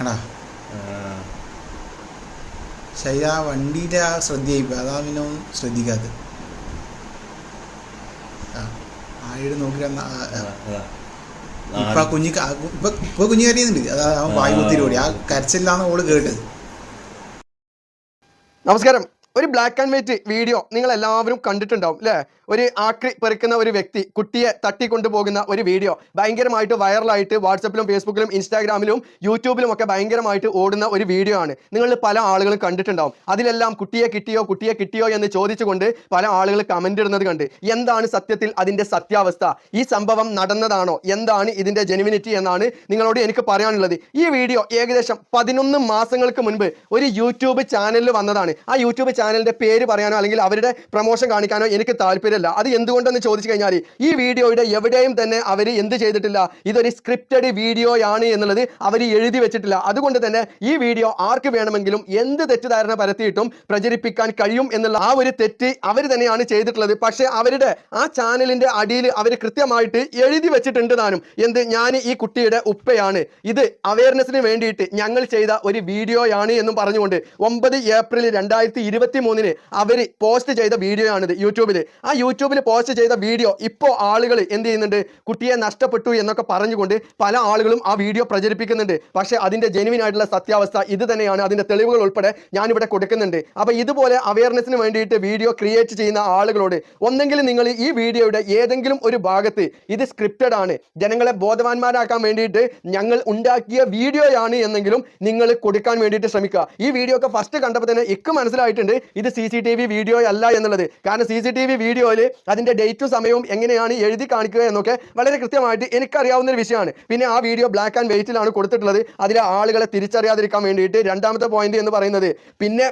ആടാ ശരി ആ വണ്ടിയുടെ ആ ശ്രദ്ധയായിപ്പോ അതാ പിന്നെ ഒന്നും ശ്രദ്ധിക്കാത്തത്. ആ ആയുടെ നോക്കി. ഇപ്പൊ ആ കുഞ്ഞ് ഇപ്പൊ ഇപ്പൊ കുഞ്ഞ് കരയുന്നുണ്ട്. അതാ വായു കുത്തിരി ആ കരച്ചില്ലാന്ന് ഓൾ കേട്ടത്. നമസ്കാരം. ഒരു ബ്ലാക്ക് ആൻഡ് വൈറ്റ് വീഡിയോ നിങ്ങൾ എല്ലാവരും കണ്ടിട്ടുണ്ടാവും അല്ലേ ഒരു ആക്രി പെറുക്കുന്ന ഒരു വ്യക്തി കുട്ടിയെ തട്ടിക്കൊണ്ടുപോകുന്ന ഒരു വീഡിയോ ഭയങ്കരമായിട്ട് വൈറലായിട്ട് വാട്സപ്പിലും ഫേസ്ബുക്കിലും ഇൻസ്റ്റാഗ്രാമിലും യൂട്യൂബിലും ഒക്കെ ഭയങ്കരമായിട്ട് ഓടുന്ന ഒരു വീഡിയോ ആണ്. നിങ്ങൾ പല ആളുകളും കണ്ടിട്ടുണ്ടാവും. അതിലെല്ലാം കുട്ടിയെ കിട്ടിയോ കുട്ടിയെ കിട്ടിയോ എന്ന് ചോദിച്ചുകൊണ്ട് പല ആളുകൾ കമന്റ് ഇടുന്നത് കണ്ട്. എന്താണ് സത്യത്തിൽ അതിന്റെ സത്യാവസ്ഥ? ഈ സംഭവം നടന്നതാണോ? എന്താണ് ഇതിന്റെ ജെനുവിനിറ്റി എന്നാണ് നിങ്ങളോട് എനിക്ക് പറയാനുള്ളത്. ഈ വീഡിയോ ഏകദേശം പതിനൊന്ന് മാസങ്ങൾക്ക് മുൻപ് ഒരു യൂട്യൂബ് ചാനലിൽ വന്നതാണ്. ആ യൂട്യൂബ് ചാനലിന്റെ പേര് പറയാനോ അല്ലെങ്കിൽ അവരുടെ പ്രമോഷൻ കാണിക്കാനോ എനിക്ക് താല്പര്യമില്ല. അത് എന്തുകൊണ്ടെന്ന് ചോദിച്ചു കഴിഞ്ഞാൽ ഈ വീഡിയോയുടെ എവിടെയും തന്നെ അവർ എന്ത് ചെയ്തിട്ടില്ല? ഇതൊരു സ്ക്രിപ്റ്റഡ് വീഡിയോയാണ് എന്നുള്ളത് അവർ എഴുതി വെച്ചിട്ടില്ല. അതുകൊണ്ട് തന്നെ ഈ വീഡിയോ ആർക്ക് വേണമെങ്കിലും എന്ത് തെറ്റിദ്ധാരണ പരത്തിയിട്ടും പ്രചരിപ്പിക്കാൻ കഴിയും എന്നുള്ള ആ ഒരു തെറ്റ് അവർ തന്നെയാണ് ചെയ്തിട്ടുള്ളത്. പക്ഷേ അവരുടെ ആ ചാനലിന്റെ അടിയിൽ അവർ കൃത്യമായിട്ട് എഴുതി വെച്ചിട്ടുണ്ട് താനും. എന്ത്? ഞാൻ ഈ കുട്ടിയുടെ ഉപ്പയാണ്. ഇത് അവയർനെസ്സിന് വേണ്ടിയിട്ട് ഞങ്ങൾ ചെയ്ത ഒരു വീഡിയോയാണ് എന്നും പറഞ്ഞുകൊണ്ട് ഒമ്പത് ഏപ്രിൽ രണ്ടായിരത്തി ഇരുപത്തി മൂന്നിന് അവർ പോസ്റ്റ് ചെയ്ത വീഡിയോ ആണിത് യൂട്യൂബിൽ ആ യൂട്യൂബിൽ പോസ്റ്റ് ചെയ്ത വീഡിയോ ഇപ്പോൾ ആളുകൾ എന്ത് ചെയ്യുന്നുണ്ട്? കുട്ടിയെ നഷ്ടപ്പെട്ടു എന്നൊക്കെ പറഞ്ഞുകൊണ്ട് പല ആളുകളും ആ വീഡിയോ പ്രചരിപ്പിക്കുന്നുണ്ട്. പക്ഷേ അതിന്റെ ജെനുവിൻ ആയിട്ടുള്ള സത്യാവസ്ഥ ഇത് തന്നെയാണ്. അതിന്റെ തെളിവുകൾ ഉൾപ്പെടെ ഞാനിവിടെ കൊടുക്കുന്നുണ്ട്. അപ്പോൾ ഇതുപോലെ അവയർനെസ്സിന് വേണ്ടിയിട്ട് വീഡിയോ ക്രിയേറ്റ് ചെയ്യുന്ന ആളുകളോട് ഒന്നെങ്കിൽ നിങ്ങൾ ഈ വീഡിയോയുടെ ഏതെങ്കിലും ഒരു ഭാഗത്ത് ഇത് സ്ക്രിപ്റ്റഡ് ആണ്. ജനങ്ങളെ ബോധവാന്മാരാക്കാൻ വേണ്ടിയിട്ട് ഞങ്ങൾ ഉണ്ടാക്കിയ വീഡിയോയാണ് എന്നെങ്കിലും നിങ്ങൾ കൊടുക്കാൻ വേണ്ടിയിട്ട് ശ്രമിക്കുക. ഈ വീഡിയോ ഒക്കെ ഫസ്റ്റ് കണ്ടപ്പോൾ തന്നെ എനിക്ക് മനസ്സിലായിട്ടുണ്ട് ഇത് C C T V video അല്ല എന്നുള്ളത്. കാരണം സി സി ടി വി വീഡിയോയിൽ അതിന്റെ ഡേറ്റും സമയവും എങ്ങനെയാണ് എഴുതി കാണിക്കുക എന്നൊക്കെ വളരെ കൃത്യമായിട്ട് എനിക്കറിയാവുന്ന ഒരു വിഷയമാണ്. പിന്നെ ആ വീഡിയോ ബ്ലാക്ക് ആൻഡ് വൈറ്റിലാണ് കൊടുത്തിട്ടുള്ളത്. അതിലെ ആളുകളെ തിരിച്ചറിയാതിരിക്കാൻ വേണ്ടിയിട്ട് രണ്ടാമത്തെ പോയിന്റ് എന്ന് പറയുന്നത്. പിന്നെ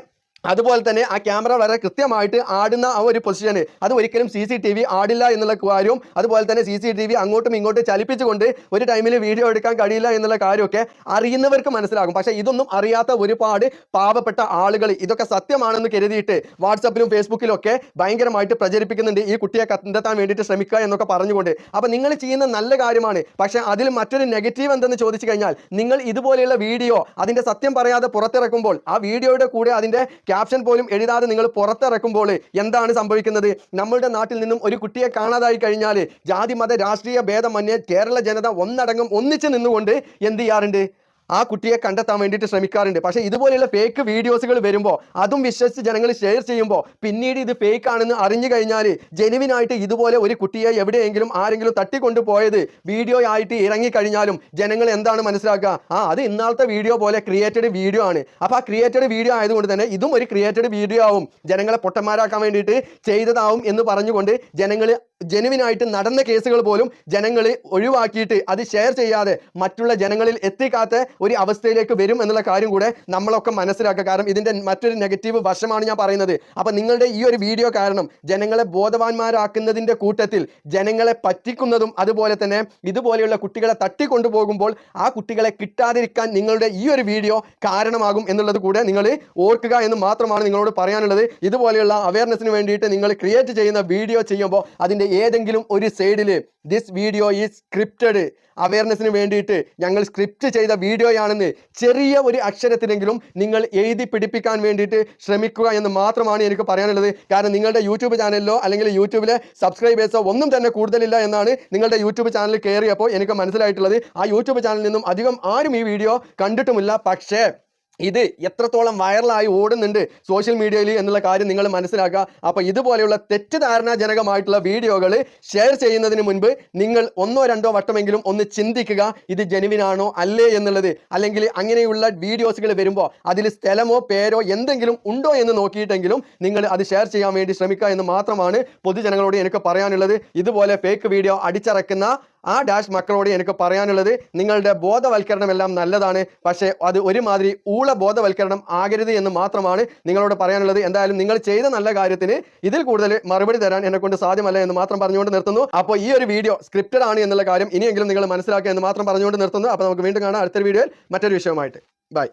അതുപോലെ തന്നെ ആ ക്യാമറ വളരെ കൃത്യമായിട്ട് ആടുന്ന ആ ഒരു പൊസിഷന്. അത് ഒരിക്കലും സി സി ടി വി ആടില്ല എന്നുള്ള കാര്യവും അതുപോലെ തന്നെ സി സി ടി വി അങ്ങോട്ടും ഇങ്ങോട്ടും ചലിപ്പിച്ചുകൊണ്ട് ഒരു ടൈമിൽ വീഡിയോ എടുക്കാൻ കഴിയില്ല എന്നുള്ള കാര്യമൊക്കെ അറിയുന്നവർക്ക് മനസ്സിലാകും. പക്ഷേ ഇതൊന്നും അറിയാത്ത ഒരുപാട് പാവപ്പെട്ട ആളുകൾ ഇതൊക്കെ സത്യമാണെന്ന് കരുതിയിട്ട് വാട്സപ്പിലും ഫേസ്ബുക്കിലും ഒക്കെ ഭയങ്കരമായിട്ട് പ്രചരിപ്പിക്കുന്നുണ്ട് ഈ കുട്ടിയെ കണ്ടെത്താൻ വേണ്ടിയിട്ട് ശ്രമിക്കുക എന്നൊക്കെ പറഞ്ഞുകൊണ്ട്. അപ്പോൾ നിങ്ങൾ ചെയ്യുന്ന നല്ല കാര്യമാണ്. പക്ഷേ അതിൽ മറ്റൊരു നെഗറ്റീവ് എന്തെന്ന് ചോദിച്ചു കഴിഞ്ഞാൽ നിങ്ങൾ ഇതുപോലെയുള്ള വീഡിയോ അതിന്റെ സത്യം പറയാതെ പുറത്തിറക്കുമ്പോൾ ആ വീഡിയോയുടെ കൂടെ അതിന്റെ ക്യാപ്ഷൻ പോലും എഴുതാതെ നിങ്ങൾ പുറത്തിറക്കുമ്പോൾ എന്താണ് സംഭവിക്കുന്നത്? നമ്മളുടെ നാട്ടിൽ നിന്നും ഒരു കുട്ടിയെ കാണാതായി കഴിഞ്ഞാൽ ജാതി മത രാഷ്ട്രീയ ഭേദമന്യേ കേരള ജനത ഒന്നടങ്കം ഒന്നിച്ച് നിന്നുകൊണ്ട് എന്ത് ചെയ്യാറുണ്ട്? ആ കുട്ടിയെ കണ്ടെത്താൻ വേണ്ടിയിട്ട് ശ്രമിക്കാറുണ്ട്. പക്ഷേ ഇതുപോലെയുള്ള ഫേക്ക് വീഡിയോസുകൾ വരുമ്പോൾ അതും വിശ്വസിച്ച് ജനങ്ങൾ ഷെയർ ചെയ്യുമ്പോൾ പിന്നീട് ഇത് ഫേക്ക് ആണെന്ന് അറിഞ്ഞു കഴിഞ്ഞാൽ ജെനുവിനായിട്ട് ഇതുപോലെ ഒരു കുട്ടിയെ എവിടെയെങ്കിലും ആരെങ്കിലും തട്ടിക്കൊണ്ടുപോയത് വീഡിയോ ആയിട്ട് ഇറങ്ങിക്കഴിഞ്ഞാലും ജനങ്ങൾ എന്താണ് മനസ്സിലാക്കുക? ആ അത് ഇന്നാളത്തെ വീഡിയോ പോലെ ക്രിയേറ്റഡ് വീഡിയോ ആണ്. അപ്പോൾ ആ ക്രിയേറ്റഡ് വീഡിയോ ആയതുകൊണ്ട് തന്നെ ഇതും ഒരു ക്രിയേറ്റഡ് വീഡിയോ ആവും. ജനങ്ങളെ പൊട്ടന്മാരാക്കാൻ വേണ്ടിയിട്ട് ചെയ്തതാവും എന്ന് പറഞ്ഞുകൊണ്ട് ജനങ്ങൾ ജെനുവിനായിട്ട് നടന്ന കേസുകൾ പോലും ജനങ്ങൾ ഒഴിവാക്കിയിട്ട് അത് ഷെയർ ചെയ്യാതെ മറ്റുള്ള ജനങ്ങളിൽ എത്തിക്കാത്ത ഒരു അവസ്ഥയിലേക്ക് വരും എന്നുള്ള കാര്യം കൂടെ നമ്മളൊക്കെ മനസ്സിലാക്കുക. കാരണം ഇതിന്റെ മറ്റൊരു നെഗറ്റീവ് വശമാണ് ഞാൻ പറയുന്നത്. അപ്പോൾ നിങ്ങളുടെ ഈ ഒരു വീഡിയോ കാരണം ജനങ്ങളെ ബോധവാന്മാരാക്കുന്നതിന്റെ കൂട്ടത്തിൽ ജനങ്ങളെ പറ്റിക്കുന്നതും അതുപോലെ തന്നെ ഇതുപോലെയുള്ള കുട്ടികളെ തട്ടിക്കൊണ്ടുപോകുമ്പോൾ ആ കുട്ടികളെ കിട്ടാതിരിക്കാൻ നിങ്ങളുടെ ഈ ഒരു വീഡിയോ കാരണമാകും എന്നുള്ളത് കൂടെ നിങ്ങൾ ഓർക്കുക എന്ന് മാത്രമാണ് നിങ്ങളോട് പറയാനുള്ളത്. ഇതുപോലെയുള്ള അവയർനെസ്സിന് വേണ്ടിയിട്ട് നിങ്ങൾ ക്രിയേറ്റ് ചെയ്യുന്ന വീഡിയോ ചെയ്യുമ്പോൾ അതിന്റെ ഏതെങ്കിലും ഒരു സൈഡിൽ ദിസ് വീഡിയോ ഈസ് സ്ക്രിപ്റ്റഡ് അവയർനെസ്സിന് വേണ്ടിയിട്ട് ഞങ്ങൾ സ്ക്രിപ്റ്റ് ചെയ്ത വീഡിയോയാണെന്ന് ചെറിയ ഒരു അക്ഷരത്തിലെങ്കിലും നിങ്ങൾ എഴുതി പിടിപ്പിക്കാൻ വേണ്ടിയിട്ട് ശ്രമിക്കുക എന്ന് മാത്രമാണ് എനിക്ക് പറയാനുള്ളത്. കാരണം നിങ്ങളുടെ യൂട്യൂബ് ചാനലിലോ അല്ലെങ്കിൽ യൂട്യൂബിലെ സബ്സ്ക്രൈബേഴ്സോ ഒന്നും തന്നെ കൂടുതലില്ല എന്നാണ് നിങ്ങളുടെ യൂട്യൂബ് ചാനൽ കയറിയപ്പോൾ എനിക്ക് മനസ്സിലായിട്ടുള്ളത്. ആ യൂട്യൂബ് ചാനലിൽ നിന്നും അധികം ആരും ഈ വീഡിയോ കണ്ടിട്ടുമില്ല. പക്ഷേ ഇത് എത്രത്തോളം വൈറലായി ഓടുന്നുണ്ട് സോഷ്യൽ മീഡിയയിൽ എന്നുള്ള കാര്യം നിങ്ങൾ മനസ്സിലാക്കുക. അപ്പോൾ ഇതുപോലെയുള്ള തെറ്റിദ്ധാരണാജനകമായിട്ടുള്ള വീഡിയോകൾ ഷെയർ ചെയ്യുന്നതിന് മുൻപ് നിങ്ങൾ ഒന്നോ രണ്ടോ വട്ടമെങ്കിലും ഒന്ന് ചിന്തിക്കുക ഇത് ജെനുവിനാണോ അല്ലേ എന്നുള്ളത്. അല്ലെങ്കിൽ അങ്ങനെയുള്ള വീഡിയോസുകൾ വരുമ്പോൾ അതിൽ സ്ഥലമോ പേരോ എന്തെങ്കിലും ഉണ്ടോ എന്ന് നോക്കിയിട്ടെങ്കിലും നിങ്ങൾ അത് ഷെയർ ചെയ്യാൻ വേണ്ടി ശ്രമിക്കുക എന്ന് മാത്രമാണ് പൊതുജനങ്ങളോട് എനിക്ക് പറയാനുള്ളത്. ഇതുപോലെ ഫേക്ക് വീഡിയോ അടിച്ചിറക്കുന്ന ആ ഡാഷ് മക്കളോട് എനിക്ക് പറയാനുള്ളത് നിങ്ങളുടെ ബോധവൽക്കരണം എല്ലാം നല്ലതാണ്. പക്ഷേ അത് ഒരുമാതിരി ഊള ബോധവൽക്കരണം ആകരുത് എന്ന് മാത്രമാണ് നിങ്ങളോട് പറയാനുള്ളത്. എന്തായാലും നിങ്ങൾ ചെയ്ത നല്ല കാര്യത്തിന് ഇതിൽ കൂടുതൽ മറുപടി തരാൻ എന്നെ കൊണ്ട് സാധ്യമല്ല എന്ന് മാത്രം പറഞ്ഞുകൊണ്ട് നിർത്തുന്നു. അപ്പോൾ ഈ ഒരു വീഡിയോ സ്ക്രിപ്റ്റഡ് ആണ് എന്നുള്ള കാര്യം ഇനിയെങ്കിലും നിങ്ങൾ മനസ്സിലാക്കുക എന്ന് മാത്രം പറഞ്ഞുകൊണ്ട് നിർത്തുന്നു. അപ്പോൾ നമുക്ക് വീണ്ടും കാണാം അടുത്തൊരു വീഡിയോയിൽ മറ്റൊരു വിഷയമായിട്ട് ബൈ